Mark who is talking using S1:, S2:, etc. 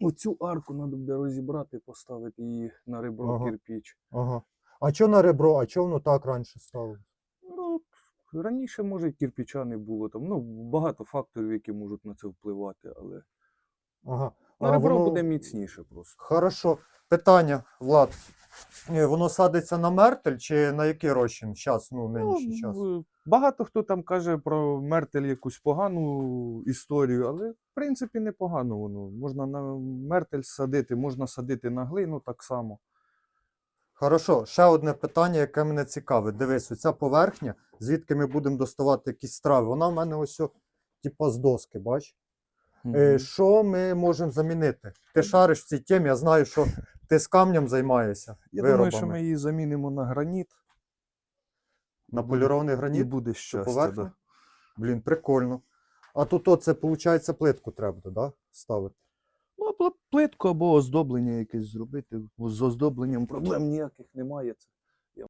S1: Оцю арку треба буде розібрати, поставити її на ребро
S2: Ага.
S1: кирпіч.
S2: Ага. А що на ребро, а чого воно так раніше стало?
S1: Ну, раніше, може, кирпича не було там. Ну, багато факторів, які можуть на це впливати, але
S2: Ага.
S1: на ребро
S2: воно-
S1: буде міцніше просто.
S2: Хорошо. Питання, Влад. Е, Воно садиться на мертель чи на який розчин? Час, ну, нинішній час.
S1: багато хто там каже про мертель якусь погану історію, але в принципі непогано воно. Можна на мертель садити, можна садити на глину так само.
S2: Хорошо, ще одне питання, яке мене цікавить. Дивись, оця поверхня, звідки ми будемо доставати якісь страви, вона в мене ось, типа з доски, бач?
S1: Мгм.
S2: що ми можемо замінити? Ти шариш в цій темі, я знаю, що ти з камнем займаєшся.
S1: Я
S2: виробами.
S1: думаю, що ми її замінимо на граніт
S2: На полірований граніт?
S1: і
S2: буде
S1: щастя. Да.
S2: Блін, прикольно. А тут оце, виходить, плитку треба, да? Ставити.
S1: Ну, плитку або оздоблення якесь зробити. З оздобленням проблем ніяких немає. Це